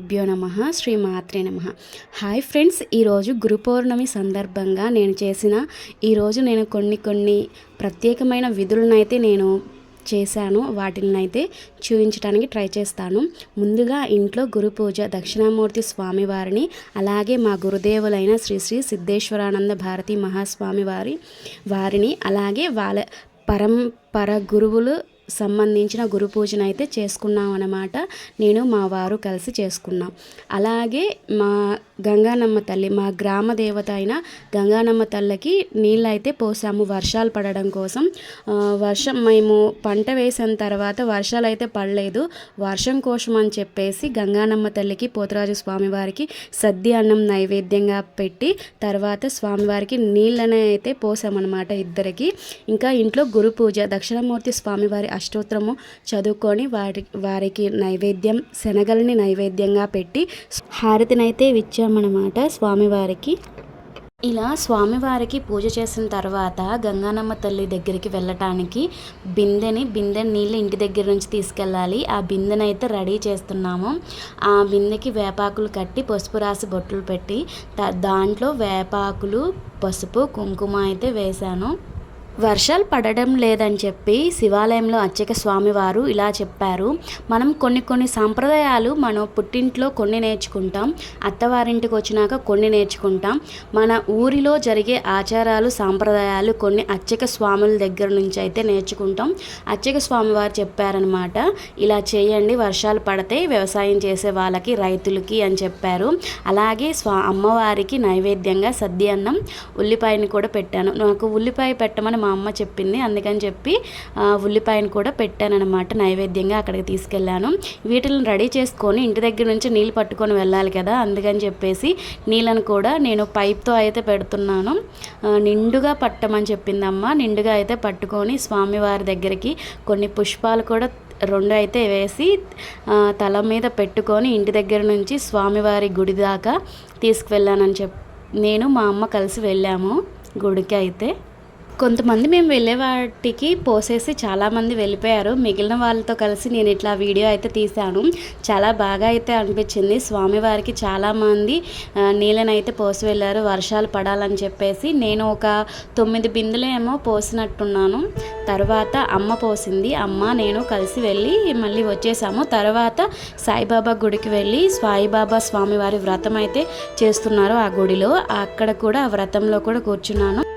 గురుభ్యో నమ శ్రీ మాత్రే నమ. హాయ్ ఫ్రెండ్స్ ఈరోజు గురు పౌర్ణమి సందర్భంగా నేను చేసిన ఈరోజు నేను కొన్ని కొన్ని ప్రత్యేకమైన విధులనైతే నేను చేశాను. వాటిని అయితే చూపించడానికి ట్రై చేస్తాను. ముందుగా ఇంట్లో గురు పూజ దక్షిణామూర్తి స్వామివారిని అలాగే మా గురుదేవులైన శ్రీ శ్రీ సిద్ధేశ్వరానంద భారతి మహాస్వామి వారి వారిని అలాగే వాళ్ళ పరంపర గురువులు సంబంధించిన గురు పూజను అయితే చేసుకున్నాం అనమాట నేను మా వారు కలిసి చేసుకున్నాం. అలాగే మా గంగానమ్మ తల్లి మా గ్రామ దేవత అయిన గంగానమ్మ తల్లికి నీళ్ళు అయితే పోసాము వర్షాలు పడడం కోసం. వర్షం మేము పంట వేసిన తర్వాత వర్షాలు అయితే పడలేదు. వర్షం కోసం అని చెప్పేసి గంగానమ్మ తల్లికి పోతరాజు స్వామివారికి సద్ది అన్నం నైవేద్యంగా పెట్టి తర్వాత స్వామివారికి నీళ్ళని అయితే పోసామన్నమాట ఇద్దరికి. ఇంకా ఇంట్లో గురు పూజ దక్షిణమూర్తి స్వామివారి అష్టోత్తరము చదువుకొని వారి వారికి నైవేద్యం శనగల్ని నైవేద్యంగా పెట్టి హారతినైతే ఇచ్చామన్నమాట స్వామివారికి. ఇలా స్వామివారికి పూజ చేసిన తర్వాత గంగానమ్మ తల్లి దగ్గరికి వెళ్ళటానికి బిందెని బిందె నీళ్ళు ఇంటి దగ్గర నుంచి తీసుకెళ్ళాలి. ఆ బిందెని అయితే రెడీ చేస్తున్నాము. ఆ బిందెకి వేపాకులు కట్టి పసుపు రాసి బొట్టులు పెట్టి దాంట్లో వేపాకులు పసుపు కుంకుమ అయితే వేశాను. వర్షాలు పడడం లేదని చెప్పి శివాలయంలో అచ్చక స్వామివారు ఇలా చెప్పారు. మనం కొన్ని కొన్ని సాంప్రదాయాలు మనం పుట్టింట్లో కొన్ని నేర్చుకుంటాం అత్తవారింటికి వచ్చినాక కొన్ని నేర్చుకుంటాం. మన ఊరిలో జరిగే ఆచారాలు సాంప్రదాయాలు కొన్ని అచ్చక స్వాముల దగ్గర నుంచి అయితే నేర్చుకుంటాం. అచ్చక స్వామివారు చెప్పారనమాట ఇలా చేయండి వర్షాలు పడితే వ్యవసాయం చేసే వాళ్ళకి రైతులకి అని చెప్పారు. అలాగే స్వా అమ్మవారికి నైవేద్యంగా సద్ది అన్నం ఉల్లిపాయని కూడా పెట్టాను. నాకు ఉల్లిపాయ పెట్టమని మా అమ్మ చెప్పింది. అందుకని చెప్పి ఉల్లిపాయను కూడా పెట్టానన్నమాట. నైవేద్యంగా అక్కడికి తీసుకెళ్ళాను. వీటిని రెడీ చేసుకొని ఇంటి దగ్గర నుంచి నీళ్ళు పట్టుకొని వెళ్ళాలి కదా అందుకని చెప్పేసి నీళ్ళను కూడా నేను పైప్తో అయితే పెడుతున్నాను. నిండుగా పట్టమని చెప్పింది అమ్మ నిండుగా అయితే పట్టుకొని స్వామివారి దగ్గరికి కొన్ని పుష్పాలు కూడా రెండు అయితే వేసి తల మీద పెట్టుకొని ఇంటి దగ్గర నుంచి స్వామివారి గుడి దాకా తీసుకువెళ్ళానని చెప్ నేను మా అమ్మ కలిసి వెళ్ళాము గుడికి అయితే. కొంతమంది మేము వెళ్ళే వాటికి పోసేసి చాలామంది వెళ్ళిపోయారు. మిగిలిన వాళ్ళతో కలిసి నేను ఇట్లా వీడియో అయితే తీశాను. చాలా బాగా అయితే అనిపించింది. స్వామివారికి చాలామంది నీళ్ళనైతే పోసి వెళ్ళారు. వర్షాలు పడాలని చెప్పేసి నేను ఒక తొమ్మిది బిందులేమో ఏమో పోసినట్టున్నాను. తర్వాత అమ్మ పోసింది. అమ్మ నేను కలిసి వెళ్ళి మళ్ళీ వచ్చేసాము. తర్వాత సాయిబాబా గుడికి వెళ్ళి సాయిబాబా స్వామివారి వ్రతం అయితే చేస్తున్నారు ఆ గుడిలో. అక్కడ కూడా ఆ వ్రతంలో కూడా కూర్చున్నాను.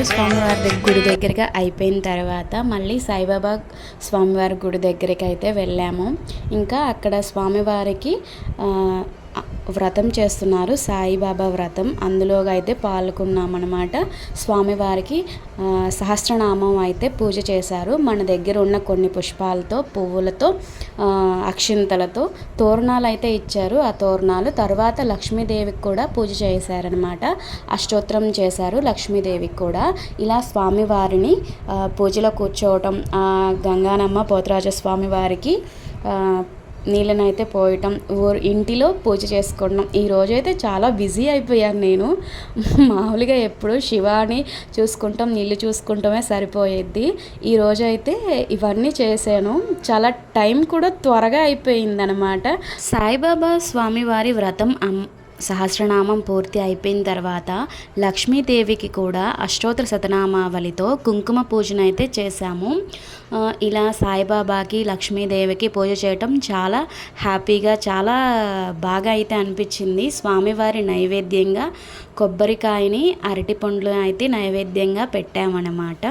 పోతురాజు స్వామివారి గుడి దగ్గరగా అయిపోయిన తర్వాత మళ్ళీ సాయిబాబా స్వామివారి గుడి దగ్గరికి అయితే వెళ్ళాము. ఇంకా అక్కడ స్వామివారికి వ్రతం చేస్తున్నారు సాయిబాబా వ్రతం. అందులోగా అయితే పాల్గొన్నామన్నమాట. స్వామివారికి సహస్రనామం అయితే పూజ చేశారు. మన దగ్గర ఉన్న కొన్ని పుష్పాలతో పువ్వులతో అక్షింతలతో తోరణాలు అయితే ఇచ్చారు. ఆ తోరణాలు తర్వాత లక్ష్మీదేవికి కూడా పూజ చేశారనమాట అష్టోత్తరం చేశారు లక్ష్మీదేవికి కూడా. ఇలా స్వామివారిని పూజలో కూర్చోవటం గంగానమ్మ పోతరాజ స్వామి వారికి నీళ్ళని అయితే పోయటం ఊరు ఇంటిలో పూజ చేసుకోవడం. ఈ అయితే చాలా బిజీ అయిపోయాను నేను. మామూలుగా ఎప్పుడు శివాని చూసుకుంటాం నీళ్ళు చూసుకుంటామే సరిపోయేది. ఈరోజు అయితే ఇవన్నీ చేశాను. చాలా టైం కూడా త్వరగా అయిపోయిందనమాట. సాయిబాబా స్వామివారి వ్రతం అమ్ సహస్రనామం పూర్తి అయిపోయిన తర్వాత లక్ష్మీదేవికి కూడా అష్టోత్తర శతనామావళితో కుంకుమ పూజన అయితే చేశాము ఇలా సాయిబాబాకి లక్ష్మీదేవికి పూజ చేయటం చాలా హ్యాపీగా చాలా బాగా అయితే అనిపించింది. స్వామివారి నైవేద్యంగా కొబ్బరికాయని అరటి పండ్లు అయితే నైవేద్యంగా పెట్టామన్నమాట.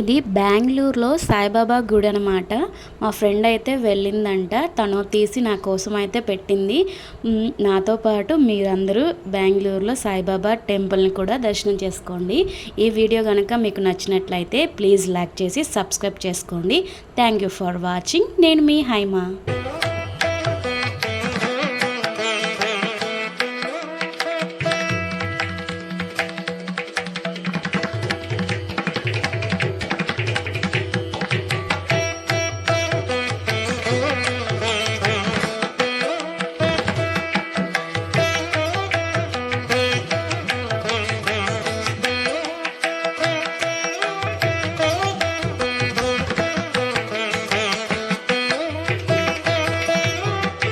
ఇది బెంగళూరులో సాయిబాబా గుడి అనమాట మా ఫ్రెండ్ అయితే వెళ్ళిందంట. తను తీసి నా కోసం అయితే పెట్టింది. నాతో పాటు మీరందరూ బెంగళూరులో సాయిబాబా టెంపుల్ని కూడా దర్శనం చేసుకోండి. ఈ వీడియో కనుక మీకు నచ్చినట్లయితే ప్లీజ్ లైక్ చేసి సబ్స్క్రైబ్ చేసుకోండి. Thank you for watching. నేను మీ హైమా.